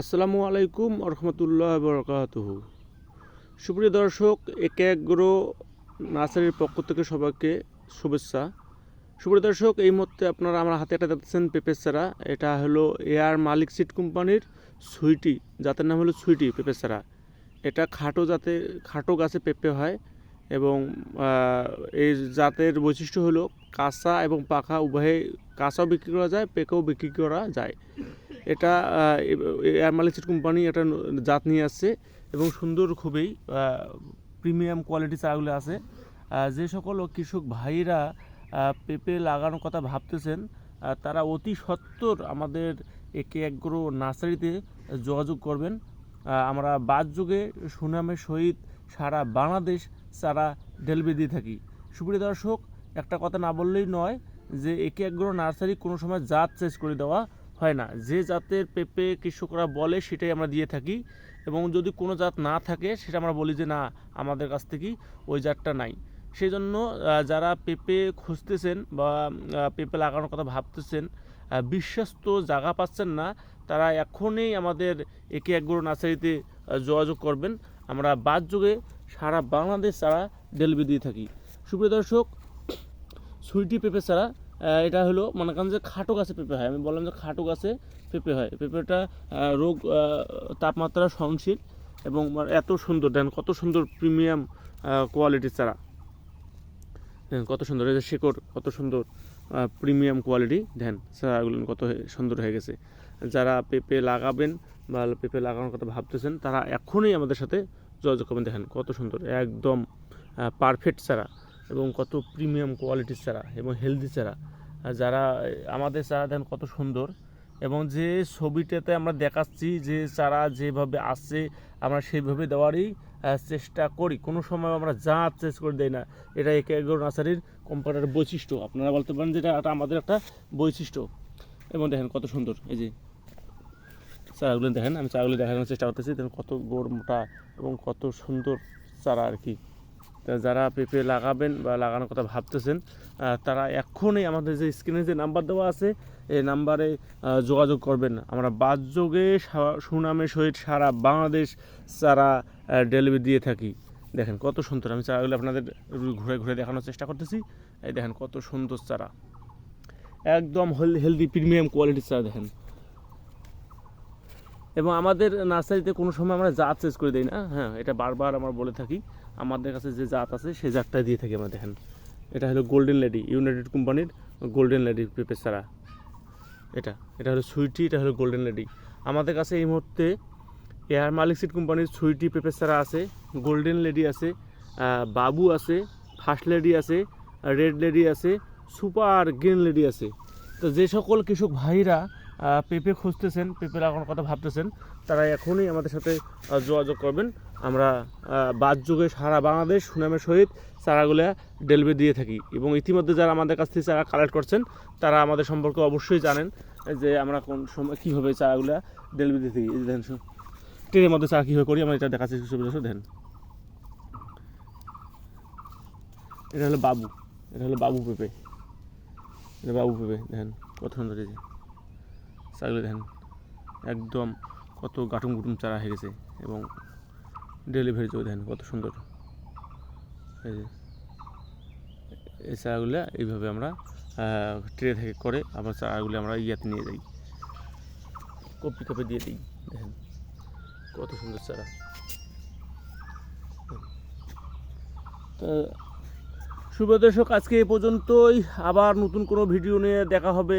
আসসালামু আলাইকুম রহমতুল্লাহ বরকাতহ। সুপ্রিয় দর্শক, একে এগ্রো নার্সারির পক্ষ থেকে সবাইকে শুভেচ্ছা। সুপ্রিয় দর্শক, এই মুহূর্তে আপনারা আমার হাতে একটা দেখতেছেন পেঁপে চারা। এটা হলো এয়ার মালিক সিট কোম্পানির সুইটি, জাতের নাম হলো সুইটি পেঁপে চারা। এটা খাটো জাতে, খাটো গাছে পেঁপে হয় এবং এই জাতের বৈশিষ্ট্য হলো কাঁচা এবং পাকা, উভয়ে কাঁচাও বিক্রি করা যায়, পেকেও বিক্রি করা যায়। এটা এয়ার মালিসিড কোম্পানি এটা জাত নিয়ে আসছে এবং সুন্দর খুবই প্রিমিয়াম কোয়ালিটি চারাগুলো আছে। যে সকল কৃষক ভাইরা পেঁপে লাগানোর কথা ভাবতেছেন তারা অতি সত্বর আমাদের একে একগ্রো নার্সারিতে যোগাযোগ করবেন। আমরা বাদ যুগে সুনামের সহিত সারা বাংলাদেশ চারা ডেলিভারি দিয়ে থাকি। সুপ্রিয় দর্শক, একটা কথা না বললেই নয় যে একে একগ্রো নার্সারি কোনো সময় জাত চেঞ্জ করে দেওয়া হয় না। যে জাতের পেঁপে কৃষকরা বলে সেটাই আমরা দিয়ে থাকি এবং যদি কোনো জাত না থাকে সেটা আমরা বলি যে না, আমাদের কাছ থেকেই ওই জাতটা নাই। সেই জন্য যারা পেঁপে খুঁজতেছেন বা পেঁপে লাগানোর কথা ভাবতেছেন বিশ্বস্ত জায়গা পাচ্ছেন না, তারা এখনই আমাদের একে একগুলো নার্সারিতে যোগাযোগ করবেন। আমরা বাদ যুগে সারা বাংলাদেশ ছাড়া ডেলিভারি দিয়ে থাকি। সুপ্রিয় দর্শক, সুইটি পেঁপে ছাড়া এটা হলো, মনে করেন যে খাটো গাছে পেঁপে হয়। আমি বললাম যে খাটো গাছে পেঁপে হয়। পেঁপেটা রোগ তাপমাত্রা সহনশীল এবং এত সুন্দর। দেন কত সুন্দর প্রিমিয়াম কোয়ালিটির চারা। কত সুন্দর, এই যে শেকড়, কত সুন্দর প্রিমিয়াম কোয়ালিটি দেন চারাগুলো কত সুন্দর হয়ে গেছে। যারা পেঁপে লাগাবেন বা পেঁপে লাগানোর কথা ভাবতেছেন, তারা এখনই আমাদের সাথে যোগাযোগ করবেন। দেখেন কত সুন্দর, একদম পারফেক্ট চারা। এবং কত প্রিমিয়াম কোয়ালিটির চারা এবং হেলদি চারা। যারা, আমাদের চারা দেন কত সুন্দর। এবং যে ছবিটাতে আমরা দেখাচ্ছি যে চারা যেভাবে আসছে, আমরা সেইভাবে দেওয়ারই চেষ্টা করি। কোনো সময় আমরা যা চেঞ্জ করে দেই না। এটা একে এগো নার্সারির কোম্পানির বৈশিষ্ট্য। আপনারা বলতে পারেন যে এটা আমাদের একটা বৈশিষ্ট্য। এবং দেখেন কত সুন্দর, এই যে চারাগুলো দেখেন, আমি চারাগুলো দেখানোর চেষ্টা করতেছি। দেখেন কত গোড় মোটা এবং কত সুন্দর চারা আর কি। তা যারা পেঁপে লাগাবেন বা লাগানোর কথা ভাবতেছেন তারা এখনই আমাদের যে স্ক্রিনে যে নাম্বার দেওয়া আছে, এই নাম্বারে যোগাযোগ করবেন। আমরা বাদযোগে সা- সুনামের সহিত সারা বাংলাদেশ চারা ডেলিভারি দিয়ে থাকি। দেখেন কত সুন্দর। আমি চারাগুলো আপনাদের ঘুরে ঘুরে দেখানোর চেষ্টা করতেছি। এই দেখেন কত সুন্দর চারা। একদম হেলদি প্রিমিয়াম কোয়ালিটির চারা দেখেন। এবং আমাদের নার্সারিতে কোনো সময় আমরা জাত চেঞ্জ করে দিই না। হ্যাঁ এটা বারবার আমরা বলে থাকি। আমাদের কাছে যে জাত আছে সেই জাতটা দিয়ে থাকি আমরা, দেখেন। এটা হলো গোল্ডেন লেডি ইউনাইটেড কোম্পানির গোল্ডেন লেডি পেঁপে চারা। এটা এটা হলো সুইটি, এটা হলো গোল্ডেন লেডি আমাদের কাছে এই মুহূর্তে এয়ার মালিক সিড কোম্পানির সুইটি পেঁপে চারা আছে গোল্ডেন লেডি আছে বাবু আছে ফার্স্ট লেডি আছে রেড লেডি আছে সুপার গ্রিন লেডি আছে। তো যে সকল কৃষক ভাইরা পেঁপে খুঁজতেছেন পেঁপে লাগানোর কথা ভাবতেছেন, তারা এখনই আমাদের সাথে যোগাযোগ করবেন। আমরা বাদ যুগে সারা বাংলাদেশ সুনামের সহিত চারাগুলো ডেলিভারি দিয়ে থাকি। এবং ইতিমধ্যে যারা আমাদের কাছ থেকে চারা কালেক্ট করছেন, তারা আমাদের সম্পর্কে অবশ্যই জানেন যে আমরা কোন সময় কীভাবে চারাগুলো ডেলিভারি দিয়ে থাকি। শু- ট্রেনের মধ্যে চারা কীভাবে করি, আমরা এটা দেখাচ্ছি। সুবিধা দেন এটা হলো বাবু। এটা হলো বাবু পেঁপে। এটা বাবু পেঁপে, দেখেন, কত সুন্দর চারাগুলো দেখেন, একদম কত গাটুম গুটুম চারা হয়ে গেছে এবং ডেলিভারি চলে দেখেন কত সুন্দর। এই এই চারাগুলো এইভাবে আমরা ট্রে থেকে করে আবার চারাগুলো আমরা ইয়াতে নিয়ে যাই। কপি কপি দিয়ে দিই, দেখেন কত সুন্দর চারা। তো শুভ দর্শক, আজকে এ পর্যন্তই। আবার নতুন কোনো ভিডিও নিয়ে দেখা হবে।